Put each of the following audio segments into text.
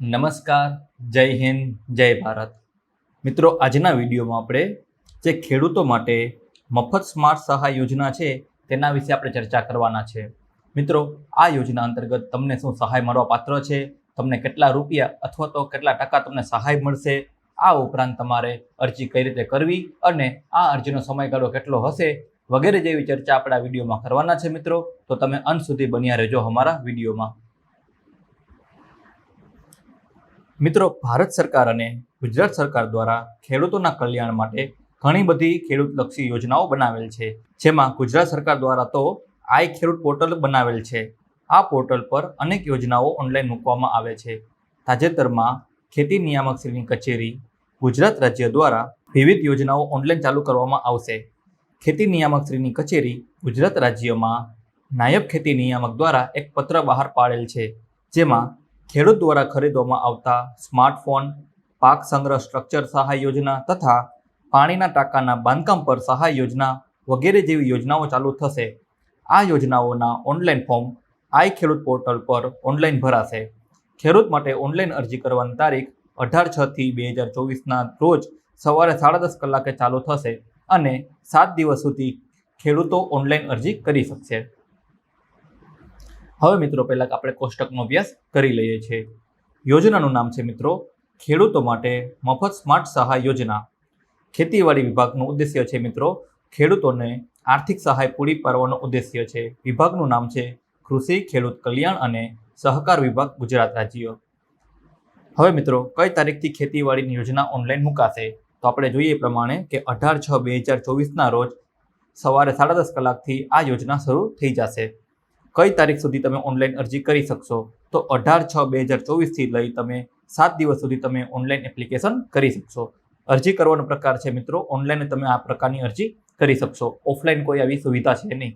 નમસ્કાર, જય હિન્દ, જય ભારત. મિત્રો, આજના વિડીયોમાં આપણે જે ખેડૂતો માટે મફત સ્માર્ટ સહાય યોજના છે, તેના વિશે આપણે ચર્ચા કરવાના છે. મિત્રો, આ યોજના અંતર્ગત તમને શું સહાય મળવા પાત્ર છે, તમને કેટલા રૂપિયા અથવા તો કેટલા ટકા તમને સહાય મળશે, આ ઉપરાંત તમારે અરજી કઈ રીતે કરવી અને આ અરજીનો સમયગાળો કેટલો હશે, વગેરે જેવી ચર્ચા આપણા વિડીયોમાં કરવાના છે, મિત્રો. તો તમે અંત સુધી બન્યા રહેજો અમારા વિડીયોમાં. મિત્રો, ભારત સરકાર અને ગુજરાત સરકાર દ્વારા ખેડૂતોના કલ્યાણ માટે ઘણી બધી ખેડૂતલક્ષી યોજનાઓ બનાવેલ છે. જેમાં ગુજરાત સરકાર દ્વારા તો આઈ ખેડૂત પોર્ટલ બનાવેલ છે. આ પોર્ટલ પર અનેક યોજનાઓ ઓનલાઈન મૂકવામાં આવે છે. તાજેતરમાં ખેતી નિયામક શ્રીની કચેરી ગુજરાત રાજ્ય દ્વારા વિવિધ યોજનાઓ ઓનલાઈન ચાલુ કરવામાં આવશે. ખેતી નિયામક શ્રીની કચેરી ગુજરાત રાજ્યમાં નાયબ ખેતી નિયામક દ્વારા એક પત્ર બહાર પાડેલ છે. જેમાં ખેડૂત દ્વારા ખરીદવામાં આવતા સ્માર્ટફોન, પાક સંગ્રહ સ્ટ્રક્ચર સહાય યોજના તથા પાણીના ટાંકાના બાંધકામ પર સહાય યોજના વગેરે જેવી યોજનાઓ ચાલુ થશે. આ યોજનાઓના ઓનલાઈન ફોર્મ આઈ ખેડૂત પોર્ટલ પર ઓનલાઈન ભરાશે. ખેડૂત માટે ઓનલાઈન અરજી કરવાની તારીખ અઢાર છથી બે હજાર ચોવીસના રોજ સવારે સાડા દસ કલાકે ચાલુ થશે અને સાત દિવસ સુધી ખેડૂતો ઓનલાઈન અરજી કરી શકશે. હવે મિત્રો, પહેલાં આપણે કોષ્ટકનો અભ્યાસ કરી લઈએ છીએ. યોજનાનું નામ છે મિત્રો, ખેડૂતો માટે મફત સ્માર્ટ સહાય યોજના. ખેતીવાડી વિભાગનું ઉદ્દેશ્ય છે મિત્રો, ખેડૂતોને આર્થિક સહાય પૂરી પાડવાનો ઉદ્દેશ્ય છે. વિભાગનું નામ છે કૃષિ, ખેડૂત કલ્યાણ અને સહકાર વિભાગ ગુજરાત રાજ્ય. હવે મિત્રો, કઈ તારીખથી ખેતીવાડીની યોજના ઓનલાઈન મુકાશે? તો આપણે જોઈએ પ્રમાણે કે અઢાર છ બે હજાર ચોવીસના રોજ સવારે સાડા દસ કલાકથી આ યોજના શરૂ થઈ જશે. કઈ તારીખ સુધી તમે ઓનલાઈન અરજી કરી શકશો? તો અઢાર છ બે હજાર ચોવીસથી લઈ તમે સાત દિવસ સુધી તમે ઓનલાઈન એપ્લિકેશન કરી શકશો. અરજી કરવાનો પ્રકાર છે મિત્રો ઓનલાઈન તમે આ પ્રકારની અરજી કરી શકશો. ઓફલાઈન કોઈ આવી સુવિધા છે નહીં.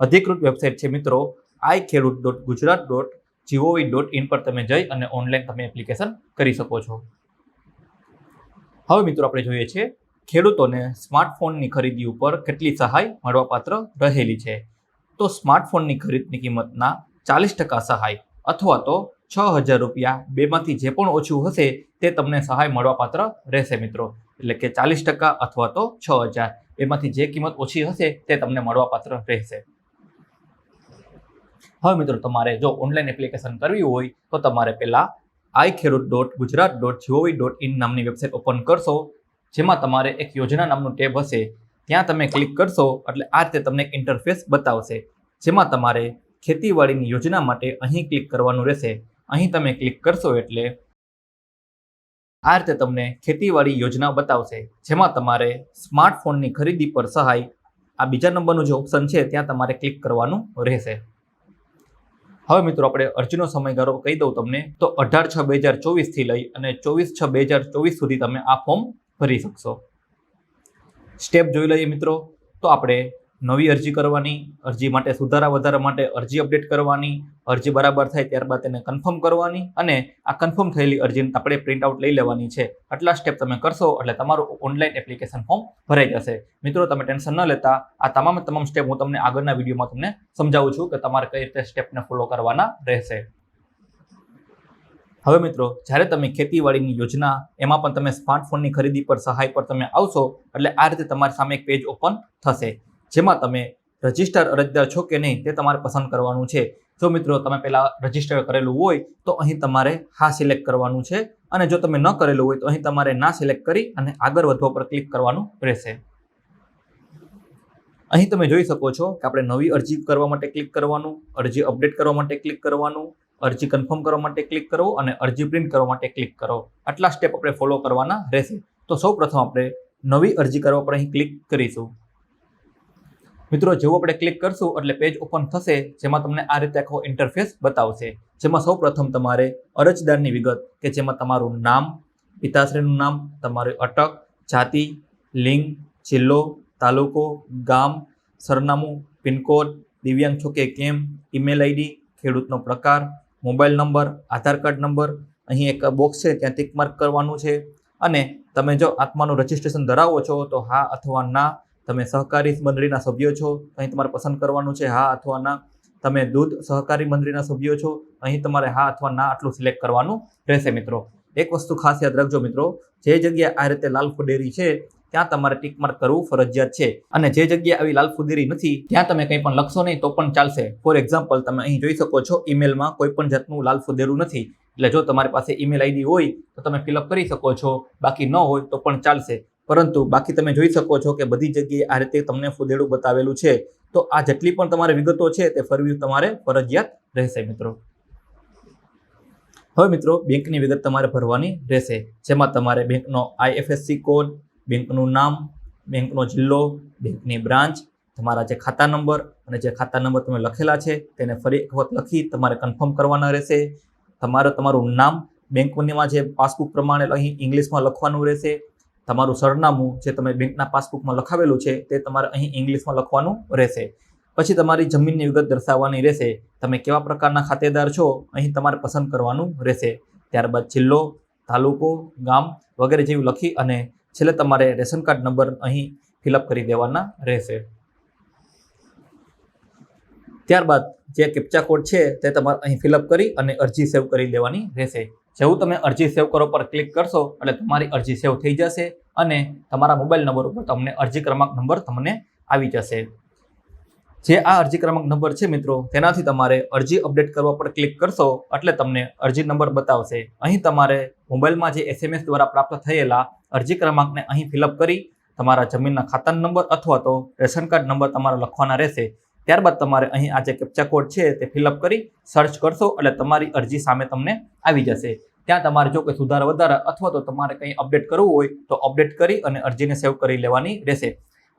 અધિકૃત વેબસાઇટ છે મિત્રો I Khedut dot Gujarat dot G O V dot in પર તમે જઈ અને ઓનલાઈન તમે એપ્લિકેશન કરી શકો છો. હવે મિત્રો આપણે જોઈએ છે, ખેડૂતોને સ્માર્ટફોનની ખરીદી ઉપર કેટલી સહાય મળવાપાત્ર રહેલી છે? તો સ્માર્ટફોનની ખરીદની કિંમતના ચાલીસ ટકા સહાય અથવા તો છ હજાર રૂપિયા બેમાંથી જે પણ ઓછું હશે તે તમને સહાય મળવાપાત્ર રહેશે મિત્રો. એટલે કે ચાલીસ ટકા અથવા તો છ હજાર એમાંથી જે કિંમત ઓછી હશે તે તમને મળવાપાત્ર રહેશે. હવે મિત્રો તમારે જો ઓનલાઈન એપ્લિકેશન કરવી હોય તો તમારે પહેલાં I Khedut dot Gujarat dot G O V dot in નામની વેબસાઇટ ઓપન કરશો, જેમાં તમારે એક યોજના નામનું ટેબ હશે ત્યાં તમે ક્લિક કરશો એટલે આ રીતે તમને ઇન્ટરફેસ બતાવશે, જેમાં તમારે ખેતીવાડીની યોજના માટે અહીં ક્લિક કરવાનું રહેશે. અહીં તમે ક્લિક કરશો એટલે આ રીતે તમને ખેતીવાડી યોજના બતાવશે, જેમાં તમારે સ્માર્ટફોનની ખરીદી પર સહાય, આ બીજા નંબરનું જે ઓપ્શન છે ત્યાં તમારે ક્લિક કરવાનું રહેશે. હવે મિત્રો આપણે અરજીનો સમયગાળો કહી દઉં તમને, તો અઢાર છ બે હજાર ચોવીસથી લઈ અને ચોવીસ છ બે હજાર ચોવીસ સુધી તમે આ ફોર્મ ભરી શકશો. સ્ટેપ જોઈ લઈએ મિત્રો. તો આપણે નવી અરજી કરવાની, અરજી માટે સુધારા વધારા માટે અરજી અપડેટ કરવાની, અરજી બરાબર થાય ત્યારબાદ તેને કન્ફર્મ કરવાની અને આ કન્ફર્મ થયેલી અરજીને આપણે પ્રિન્ટ આઉટ લઈ લેવાની છે. આટલા સ્ટેપ તમે કરશો એટલે તમારું ઓનલાઈન એપ્લિકેશન ફોર્મ ભરાઈ જશે. મિત્રો, તમે ટેન્શન ન લેતા. આ તમામ તમામ સ્ટેપ હું તમને આગળના વિડીયોમાં તમને સમજાવું છું કે તમારે કઈ રીતે સ્ટેપને ફોલો કરવાના રહેશે. હવે મિત્રો, જ્યારે તમે ખેતીવાડીની યોજના, એમાં પણ તમે સ્માર્ટફોનની ખરીદી પર સહાય પર તમે આવશો, એટલે આ રીતે તમારી સામે એક પેજ ઓપન થશે, જેમાં તમે રજિસ્ટર અરજદાર છો કે નહીં તે તમારે પસંદ કરવાનું છે. જો મિત્રો, તમે પહેલાં રજિસ્ટર કરેલું હોય, તો અહીં તમારે હા સિલેક્ટ કરવાનું છે, અને જો તમે ન કરેલું હોય, તો અહીં તમારે ના સિલેક્ટ કરી અને આગળ વધવા પર ક્લિક કરવાનું રહેશે. અહીં તમે જોઈ શકો છો કે આપણે નવી અરજી કરવા માટે ક્લિક કરવાનું, અરજી અપડેટ કરવા માટે ક્લિક કરવાનું અરજી કન્ફર્મ કરવા માટે ક્લિક કરો અને અરજી પ્રિન્ટ કરવા માટે ક્લિક કરો. આટલા સ્ટેપ આપણે ફોલો કરવાના રહેશે. તો સૌ પ્રથમ આપણે નવી અરજી કરવા પર અહીં ક્લિક કરીશું. મિત્રો, જેવું આપણે ક્લિક કરશું, એટલે પેજ ઓપન થશે, જેમાં તમને આ રીતે આખો ઇન્ટરફેસ બતાવશે. જેમાં સૌ તમારે અરજદારની વિગત, કે જેમાં તમારું નામ, પિતાશ્રીનું નામ, તમારી અટક, જાતિ, લિંગ, જિલ્લો, તાલુકો, ગામ, સરનામું, પિનકોડ, દિવ્યાંગ છો કે કેમ ઈમેલ આઈડી ખેડૂતનો પ્રકાર mobile number, Aadhaar card number, અહીં એક બોક્સ છે, ત્યાં ટિક માર્ક કરવાનું છે. અને તમે જો આત્માનું રજિસ્ટ્રેશન ધરાવો છો, તો હા અથવા ના, તમે સહકારી મંડળીના સભ્યો છો, અહીં તમારે પસંદ કરવાનું છે હા અથવા ના. તમે દૂધ સહકારી મંડળીના સભ્યો છો, અહીં તમારે હા અથવા ના આટલું સિલેક્ટ કરવાનું રહેશે મિત્રો. એક વસ્તુ ખાસ યાદ રાખજો મિત્રો, જે જગ્યાએ આ રીતે લાલ ડેરી છે ત્યાં તમારે ટીક માર્ક કરવું ફરજિયાત છે. અને જે જગ્યાએ આવી લાલ ફુદેરી નથી, ત્યાં તમે કંઈ પણ લખશો નહીં તો પણ ચાલશે. ફોર એક્ઝામ્પલ તમે અહીં જોઈ શકો છો ઈમેલમાં કોઈ પણ જાતનું લાલ ફુદેરું નથી. એટલે જો તમારી પાસે ઈમેલ આઈડી હોય, તો તમે ફિલઅપ કરી શકો છો. બાકી ન હોય, તો પણ ચાલશે. પરંતુ બાકી તમે જોઈ શકો છો કે બધી જગ્યાએ આ રીતે તમને ફુદેડું બતાવેલું છે. તો આ જેટલી પણ તમારે વિગતો છે, તે ફરવી તમારે ફરજિયાત રહેશે મિત્રો. હવે મિત્રો, બેંકની વિગત તમારે ભરવાની રહેશે. જેમાં તમારે બેંકનો આઈએફએસસી કોડ બેંકનું નામ, બેંકનો જિલ્લો, બેંકની બ્રાન્ચ, તમારા જે ખાતા નંબર અને જે ખાતા નંબર તમે લખેલા છે તેને ફરી એક વખત લખી તમારે કન્ફર્મ કરવાના રહેશે. તમારે તમારું નામ બેંકોનીમાં જે પાસબુક પ્રમાણે અહીં ઇંગ્લિશમાં લખવાનું રહેશે. તમારું સરનામું જે તમે બેંકના પાસબુકમાં લખાવેલું છે તે તમારે અહીં ઇંગ્લિશમાં લખવાનું રહેશે. પછી તમારી જમીનની વિગત દર્શાવવાની રહેશે. તમે કેવા પ્રકારના ખાતેદાર છો અહીં તમારે પસંદ કરવાનું રહેશે. ત્યારબાદ જિલ્લો, તાલુકો, ગામ વગેરે જેવું લખી અને છેલ્લે તમારે રેશન કાર્ડ નંબર અહીં ફિલઅપ કરી દેવાના રહેશે. ત્યારબાદ જે કેપ્ચા કોડ છે તે તમારે અહીં ફિલઅપ કરી અને અરજી સેવ કરી દેવાની રહેશે. જેવું તમે અરજી સેવ કરો પર ક્લિક કરશો, એટલે તમારી અરજી સેવ થઈ જશે અને તમારા મોબાઈલ નંબર ઉપર તમને અરજી ક્રમાંક નંબર તમને આવી જશે. જે આ અરજી ક્રમાંક નંબર છે મિત્રો, તેનાથી તમારે અરજી અપડેટ કરવા પર ક્લિક કરશો એટલે તમને અરજી નંબર બતાવશે. અહીં તમારે મોબાઈલમાં જે એસએમએસ દ્વારા પ્રાપ્ત થયેલા અરજી ક્રમાંકને અહીં ફિલઅપ કરી, તમારા જમીનના ખાતાનો નંબર અથવા તો રેશન કાર્ડ નંબર તમારે લખવાના રહેશે. ત્યારબાદ તમારે અહીં આ જે કેપ્ચા કોડ છે તે ફિલઅપ કરી સર્ચ કરશો એટલે તમારી અરજી સામે તમને આવી જશે. ત્યાં તમારે જો કોઈ સુધારા વધારા અથવા તો તમારે કંઈ અપડેટ કરવું હોય તો અપડેટ કરી અને અરજીને સેવ કરી લેવાની રહેશે.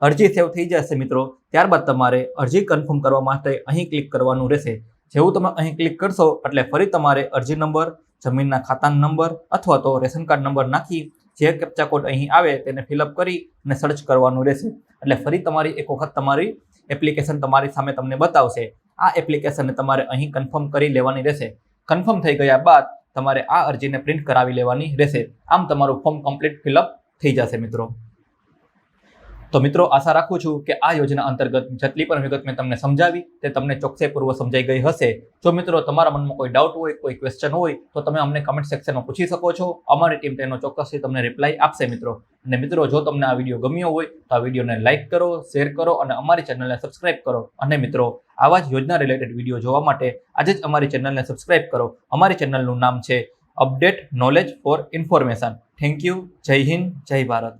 અરજી સેવ થઈ જશે મિત્રો. ત્યારબાદ તમારે અરજી કન્ફર્મ કરવા માટે અહીં ક્લિક કરવાનું રહેશે. જેવું તમે અહીં ક્લિક કરશો એટલે ફરી તમારે અરજી નંબર જમીનના ખાતાનો નંબર અથવા તો રેશન કાર્ડ નંબર નાખી જે કેપ્ચા કોડ અહીં આવે તેને ફિલઅપ કરી અને સર્ચ કરવાનું રહેશે. એટલે ફરી તમારી એક વખત તમારી એપ્લિકેશન તમારી સામે તમને બતાવશે. આ એપ્લિકેશનને તમારે અહીં કન્ફર્મ કરી લેવાની રહેશે. કન્ફર્મ થઈ ગયા બાદ તમારે આ અરજીને પ્રિન્ટ કરાવી લેવાની રહેશે. આમ તમારું ફોર્મ કમ્પ્લીટ ફિલઅપ થઈ જશે મિત્રો. તો મિત્રો, આશા રાખું છું કે આ યોજના અંતર્ગત જેટલી પણ વિગત મેં તમને સમજાવી, તે તમને ચોકસાઈપૂર્વક સમજાઈ ગઈ હશે. જો મિત્રો તમારા મનમાં કોઈ ડાઉટ હોય, કોઈ ક્વેશ્ચન હોય, તો તમે અમને કમેન્ટ સેક્શનમાં પૂછી શકો છો. અમારી ટીમ તેનો ચોક્કસથી તમને રિપ્લાય આપશે મિત્રો. અને મિત્રો, જો તમને આ વીડિયો ગમ્યો હોય, તો આ વિડીયોને લાઇક કરો શેર કરો અને અમારી ચેનલને સબસ્ક્રાઇબ કરો. અને મિત્રો, આવા જ યોજના રિલેટેડ વીડિયો જોવા માટે આજે જ અમારી ચેનલને સબસ્ક્રાઇબ કરો. અમારી ચેનલનું નામ છે update knowledge for information thank you Jai Hind, Jai Bharat.